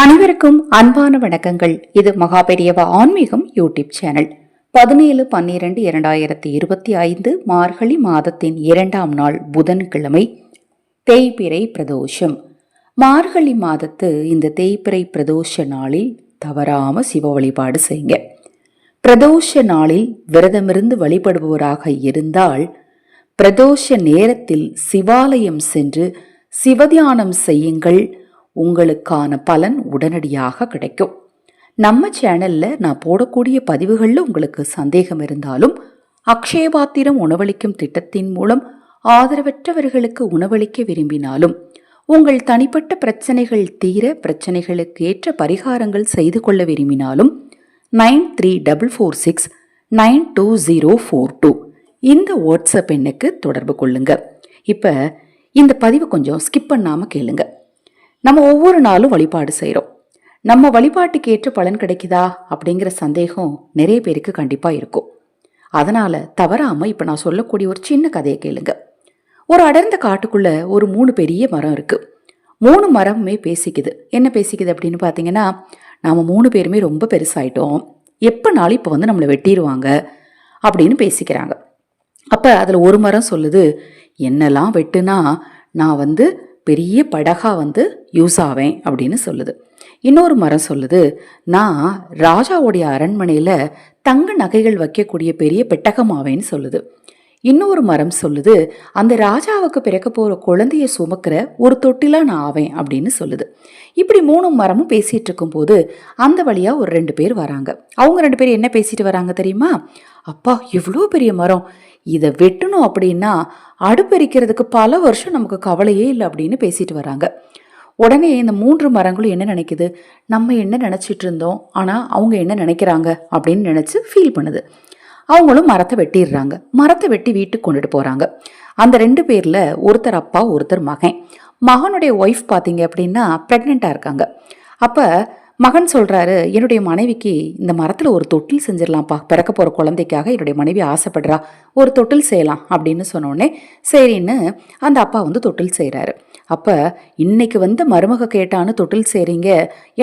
அனைவருக்கும் அன்பான வணக்கங்கள். இது மகாபெரியவா ஆன்மீகம் யூடியூப் சேனல். பதினேழு பன்னிரண்டு இரண்டாயிரத்தி இருபத்தி ஐந்து மார்கழி மாதத்தின் இரண்டாம் நாள் புதன்கிழமை தேய்பிறை பிரதோஷம். மார்கழி மாதத்து இந்த தேய்பிறை பிரதோஷ நாளில் தவறாம சிவ வழிபாடு செய்யுங்க பிரதோஷ நாளில் விரதமிருந்து வழிபடுபவராக இருந்தால் பிரதோஷ நேரத்தில் சிவாலயம் சென்று சிவதியானம் செய்யுங்கள். உங்களுக்கான பலன் உடனடியாக கிடைக்கும். நம்ம சேனல்ல நான் போடக்கூடிய பதிவுகளில் உங்களுக்கு சந்தேகம் இருந்தாலும் அக்ஷயபாத்திரம் உணவளிக்கும் திட்டத்தின் மூலம் ஆதரவற்றவர்களுக்கு உணவளிக்க விரும்பினாலும் உங்கள் தனிப்பட்ட பிரச்சனைகள் தீர பிரச்சனைகளுக்கு ஏற்ற பரிகாரங்கள் செய்து கொள்ள விரும்பினாலும் nine three double four six nine two zero four two இந்த வாட்ஸ்அப் எண்ணுக்கு தொடர்பு கொள்ளுங்க. இப்போ இந்த பதிவு கொஞ்சம் ஸ்கிப் பண்ணாமல் கேளுங்கள் நம்ம ஒவ்வொரு நாளும் வழிபாடு செய்கிறோம் நம்ம வழிபாட்டுக்கு ஏற்ற பலன் கிடைக்குதா? அப்படிங்கிற சந்தேகம் நிறைய பேருக்கு கண்டிப்பாக இருக்கும். அதனால் தவறாமல் இப்போ நான் சொல்லக்கூடிய ஒரு சின்ன கதையை கேளுங்க. ஒரு அடர்ந்த காட்டுக்குள்ளே ஒரு மூணு பெரிய மரம் இருக்குது மூணு மரமுமே பேசிக்குது. என்ன பேசிக்குது அப்படின்னு பார்த்தீங்கன்னா நாம் மூணு பேருமே ரொம்ப பெருசாயிட்டோம். எப்போனாலும் இப்போ வந்து நம்மளை வெட்டிடுவாங்க அப்படின்னு பேசிக்கிறாங்க. அப்போ அதில் ஒரு மரம் சொல்லுது என்னெல்லாம் வெட்டுனா நான் வந்து பெரிய படகா வந்து யூஸ் ஆவேன் அப்படின்னு சொல்லுது. இன்னொரு மரம் சொல்லுது நான் ராஜாவுடைய அரண்மனையில் தங்க நகைகள் வைக்கக்கூடிய பெரிய பெட்டகமாவேன்னு சொல்லுது. இன்னொரு மரம் சொல்லுது அந்த ராஜாவுக்கு பிறக்க போகிற குழந்தைய சுமக்கிற ஒரு தொட்டிலா நான் ஆவேன் அப்படின்னு சொல்லுது. இப்படி மூணு மரமும் பேசிகிட்டு இருக்கும்போது அந்த வழியாக ஒரு ரெண்டு பேர் வராங்க. அவங்க ரெண்டு பேர் என்ன பேசிட்டு வராங்க தெரியுமா? அப்பா இவ்வளோ பெரிய மரம். இதை வெட்டணும் அப்படின்னா அடுப்பெரிக்கிறதுக்கு பல வருஷம் நமக்கு கவலையே இல்லை அப்படின்னு பேசிட்டு வராங்க. உடனே இந்த மூன்று மரங்களும் என்ன நினைக்குது? நம்ம என்ன நினச்சிட்டு இருந்தோம்? ஆனால் அவங்க என்ன நினைக்கிறாங்க? அப்படின்னு நினச்சி ஃபீல் பண்ணுது. அவங்களும் மரத்தை வெட்டிடுறாங்க. மரத்தை வெட்டி வீட்டுக்கு கொண்டுட்டு போகிறாங்க அந்த ரெண்டு பேரில் ஒருத்தர் அப்பா ஒருத்தர் மகன். மகனுடைய ஒய்ஃப் பார்த்தீங்க அப்படின்னா ப்ரெக்னெண்ட்டாக இருக்காங்க. அப்போ மகன் சொல்கிறாரு என்னுடைய மனைவிக்கு இந்த மரத்தில் ஒரு தொட்டில் செஞ்சிடலாம்ப்பா. பிறக்க போகிற குழந்தைக்காக என்னுடைய மனைவி ஆசைப்படுறா. ஒரு தொட்டில் செய்யலாம் அப்படின்னு சொன்னோடனே சரின்னு அந்த அப்பா வந்து தொட்டில் செய்கிறாரு அப்போ இன்னைக்கு வந்து மருமக கேட்டான்னு தொட்டில் செய்கிறீங்க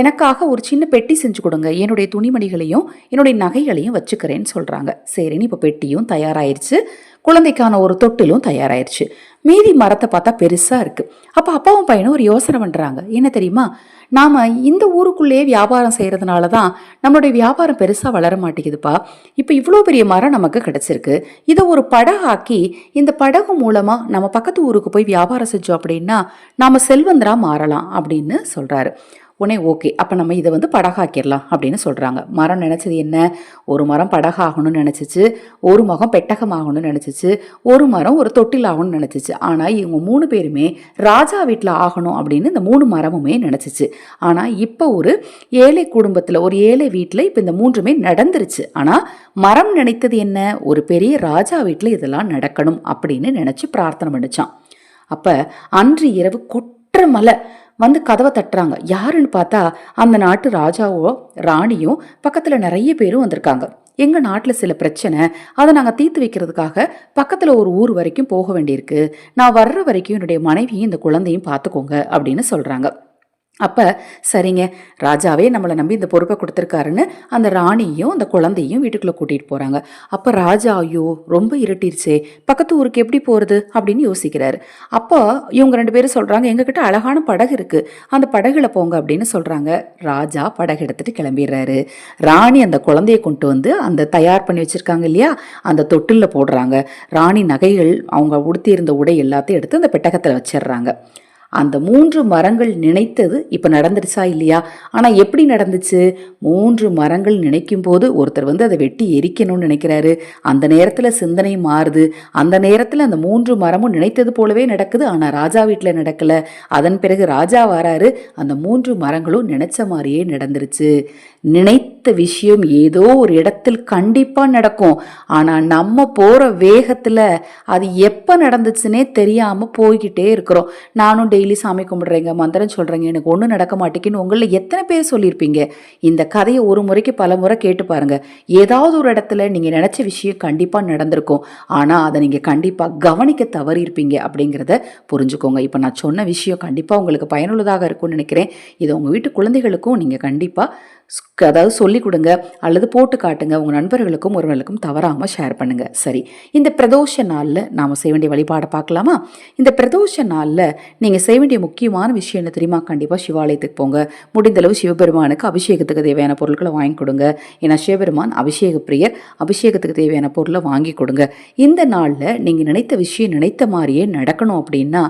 எனக்காக ஒரு சின்ன பெட்டி செஞ்சு கொடுங்க. என்னுடைய துணிமணிகளையும் என்னுடைய நகைகளையும் வச்சுக்கிறேன்னு சொல்கிறாங்க சரின்னு இப்போ பெட்டியும் தயாராயிருச்சு. குழந்தைக்கான ஒரு தொட்டிலும் தயாராயிருச்சு. மீதி மரத்தை பார்த்தா பெருசாக இருக்குது அப்போ அப்பாவும் பையனும் ஒரு யோசனை பண்ணுறாங்க என்ன தெரியுமா? நாம் இந்த ஊருக்குள்ளேயே வியாபாரம் செய்கிறதுனால தான் நம்மளுடைய வியாபாரம் பெருசாக வளர மாட்டேங்குதுப்பா. இப்போ இவ்வளோ பெரிய மரம் நமக்கு கிடச்சிருக்கு. இதை ஒரு படகாக்கி இந்த படகு மூலமாக நம்ம பக்கத்து ஊருக்கு போய் வியாபாரம் செஞ்சோம் அப்படின்னா நாம் செல்வந்தராக மாறலாம் அப்படின்னு சொல்கிறாரு உடனே ஓகே அப்போ நம்ம இதை வந்து படகாக்கிடலாம் அப்படின்னு சொல்கிறாங்க மரம் நினச்சது என்ன? ஒரு மரம் படகாகணும்னு நினச்சிச்சு ஒரு மரம் பெட்டகமாகணும்னு நினச்சிச்சு ஒரு மரம் ஒரு தொட்டில் ஆகணும்னு நினச்சிச்சு. ஆனால் இவங்க மூணு பேருமே ராஜா வீட்டில் ஆகணும் அப்படின்னு இந்த மூணு மரமுமே நினச்சிச்சு. ஆனால் இப்போ ஒரு ஏழை குடும்பத்தில் ஒரு ஏழை வீட்டில் இப்போ இந்த மூன்றுமே நடந்துருச்சு. ஆனால் மரம் நினைத்தது என்ன? ஒரு பெரிய ராஜா வீட்டில் இதெல்லாம் நடக்கணும் அப்படின்னு நினச்சி பிரார்த்தனை பண்ணிச்சான். அப்போ அன்று இரவு கொற்ற மலை வந்து கதவை தட்டுறாங்க. யாருன்னு பார்த்தா அந்த நாட்டு ராஜாவோ ராணியும் பக்கத்தில் நிறைய பேரும் வந்திருக்காங்க. எங்கள் நாட்டில் சில பிரச்சனை அதை நாங்கள் தீர்த்து வைக்கிறதுக்காக பக்கத்தில் ஒரு ஊர் வரைக்கும் போக வேண்டியிருக்கு. நான் வர்ற வரைக்கும் என்னுடைய மனைவியும் இந்த குழந்தையும் பார்த்துக்கோங்க அப்படின்னு சொல்கிறாங்க அப்போ சரிங்க ராஜாவே நம்மளை நம்பி இந்த பொறுப்பை கொடுத்துருக்காருன்னு அந்த ராணியும் அந்த குழந்தையும் வீட்டுக்குள்ளே கூட்டிகிட்டு போகிறாங்க அப்போ ராஜா ஐயோ ரொம்ப இருட்டிருச்சே பக்கத்து ஊருக்கு எப்படி போகிறது அப்படின்னு யோசிக்கிறாரு. அப்போ இவங்க ரெண்டு பேரும் சொல்கிறாங்க எங்ககிட்ட அழகான படகு இருக்குது அந்த படகுல போங்க அப்படின்னு சொல்கிறாங்க ராஜா படகு எடுத்துட்டு கிளம்பிடுறாரு. ராணி அந்த குழந்தைய கொண்டு வந்து அந்த தயார் பண்ணி வச்சுருக்காங்க இல்லையா? அந்த தொட்டிலில் போடுறாங்க. ராணி நகைகள் அவங்க உடுத்தியிருந்த உடை எல்லாத்தையும் எடுத்து அந்த பெட்டகத்தில் வச்சிடுறாங்க. அந்த மூன்று மரங்கள் நினைத்தது இப்போ நடந்துருச்சா இல்லையா? ஆனால் எப்படி நடந்துச்சு? மூன்று மரங்கள் நினைக்கும் போது ஒருத்தர் வந்து அதை வெட்டி எரிக்கணும்னு நினைக்கிறாரு. அந்த நேரத்தில் சிந்தனை மாறுது. அந்த நேரத்தில் அந்த மூன்று மரமும் நினைத்தது போலவே நடக்குது. ஆனால் ராஜா வீட்டில் நடக்கல. அதன் பிறகு ராஜா வராரு. அந்த மூன்று மரங்களும் நினைச்ச மாதிரியே நடந்துருச்சு. நினைத்த விஷயம் ஏதோ ஒரு இடத்தில் கண்டிப்பா நடக்கும். ஆனா நம்ம போற வேகத்துல அது எப்ப நடந்துச்சுன்னே தெரியாம போய்கிட்டே இருக்கிறோம். நானும் டெய்லி சாமி கும்பிடுறேங்க மந்திரம் சொல்றேங்க எனக்கு ஒன்றும் நடக்க மாட்டேங்குன்னு உங்களில் எத்தனை பேர் சொல்லியிருப்பீங்க? இந்த கதையை ஒரு முறைக்கு பல முறை கேட்டு பாருங்க. ஏதாவது ஒரு இடத்துல நீங்க நினைச்ச விஷயம் கண்டிப்பா நடந்திருக்கும். ஆனா அதை நீங்க கண்டிப்பா கவனிக்க தவறியிருப்பீங்க அப்படிங்கிறத புரிஞ்சுக்கோங்க. இப்போ நான் சொன்ன விஷயம் கண்டிப்பா உங்களுக்கு பயனுள்ளதாக இருக்கும்னு நினைக்கிறேன். இதை உங்க வீட்டு குழந்தைகளுக்கும் நீங்க கண்டிப்பா அதாவது சொல்லிக் கொடுங்க அல்லது போட்டு காட்டுங்க. உங்கள் நண்பர்களுக்கும் ஒருவர்களுக்கும் தவறாமல் ஷேர் பண்ணுங்கள் சரி. இந்த பிரதோஷ நாளில் நாம் செய்ய வேண்டிய வழிபாடை பார்க்கலாமா? இந்த பிரதோஷ நாளில் நீங்கள் செய்ய வேண்டிய முக்கியமான விஷயம் என்ன தெரியுமா? கண்டிப்பாக சிவாலயத்துக்கு போங்க. முடிந்தளவு சிவபெருமானுக்கு அபிஷேகத்துக்கு தேவையான பொருட்களை வாங்கி கொடுங்க. ஏன்னா சிவபெருமான் அபிஷேக பிரியர். அபிஷேகத்துக்கு தேவையான பொருளை வாங்கி கொடுங்க. இந்த நாளில் நீங்கள் நினைத்த விஷயம் நினைத்த மாதிரியே நடக்கணும் அப்படின்னா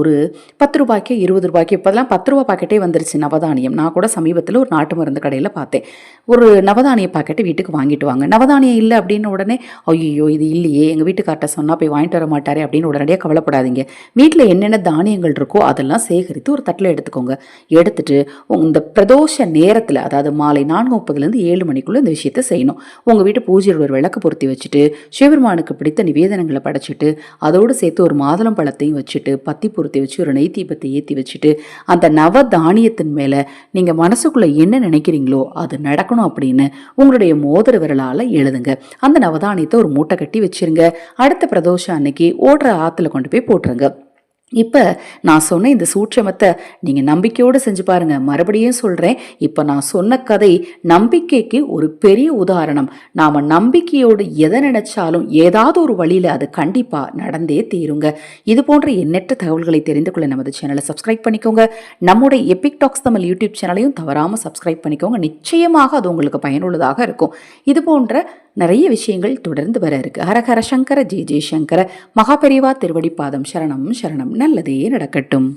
ஒரு பத்து ரூபாய்க்கு இருபது ரூபாய்க்கு இப்போதெல்லாம் பத்து ரூபா பாக்கெட்டே வந்துருச்சு நவதானியம். நான் கூட சமீபத்தில் ஒரு நாட்டு மருந்து கடையில் பார்த்தேன். ஒரு நவதானிய பாக்கெட்டை வீட்டுக்கு வாங்கிட்டு வாங்க. நவதானியம் இல்லை அப்படின்னு உடனே ஐயோ இது இல்லையே எங்கள் வீட்டுக்கார்ட்ட சொன்னால் போய் வாங்கிட்டு வர மாட்டாரே அப்படின்னு உடனடியாக கவலைப்படாதீங்க. வீட்டில் என்னென்ன தானியங்கள் இருக்கோ அதெல்லாம் சேகரித்து ஒரு தட்டில் எடுத்துக்கோங்க. எடுத்துட்டு இந்த பிரதோஷ நேரத்தில் அதாவது மாலை நான்கு முப்பதுலேருந்து ஏழு மணிக்குள்ளே இந்த விஷயத்தை செய்யணும். உங்கள் வீட்டு பூஜையில் ஒரு விளக்கு பொருத்தி வச்சுட்டு சிவபெருமானுக்கு பிடித்த நிவேதனங்களை படைச்சிட்டு அதோடு சேர்த்து ஒரு மாதுளம் பழத்தையும் வச்சுட்டு பத்தி பொருத்தி வச்சு ஒரு நெய் தீபத்தை ஏற்றி வச்சுட்டு அந்த நவ தானியத்தின் மேலே நீங்கள் மனசுக்குள்ளே என்ன நினைக்கிறீங்களோ அது நடக்கணும் அப்படின்னு உங்களுடைய மோதிர விரலால் எழுதுங்க. அந்த நவதானியத்தை ஒரு மூட்டை கட்டி வச்சிருங்க. அடுத்த பிரதோஷம் அன்னைக்கு ஓடுற ஆற்றுல கொண்டு போய் போட்டுருங்க. இப்போ நான் சொன்ன இந்த சூட்சமத்தை நீங்கள் நம்பிக்கையோடு செஞ்சு பாருங்க. மறுபடியும் சொல்கிறேன் இப்போ நான் சொன்ன கதை நம்பிக்கைக்கு ஒரு பெரிய உதாரணம். நாம் நம்பிக்கையோடு எதை நினைச்சாலும் ஏதாவது ஒரு வழியில் அது கண்டிப்பாக நடந்தே தீருங்க. இது போன்ற எண்ணற்ற தகவல்களை தெரிந்து கொள்ள நமது சேனலை சப்ஸ்கிரைப் பண்ணிக்கோங்க. நம்முடைய எபிக் டாக்ஸ் தமிழ் யூடியூப் சேனலையும் தவறாமல் சப்ஸ்கிரைப் பண்ணிக்கோங்க. நிச்சயமாக அது உங்களுக்கு பயனுள்ளதாக இருக்கும். இது போன்ற நிறைய விஷயங்கள் தொடர்ந்து வர இருக்கு. ஹரஹர சங்கர ஜெய ஜெயசங்கர. மகாபெரிவா திருவடி பாதம். சரணம் சரணம். நல்லதே நடக்கட்டும்.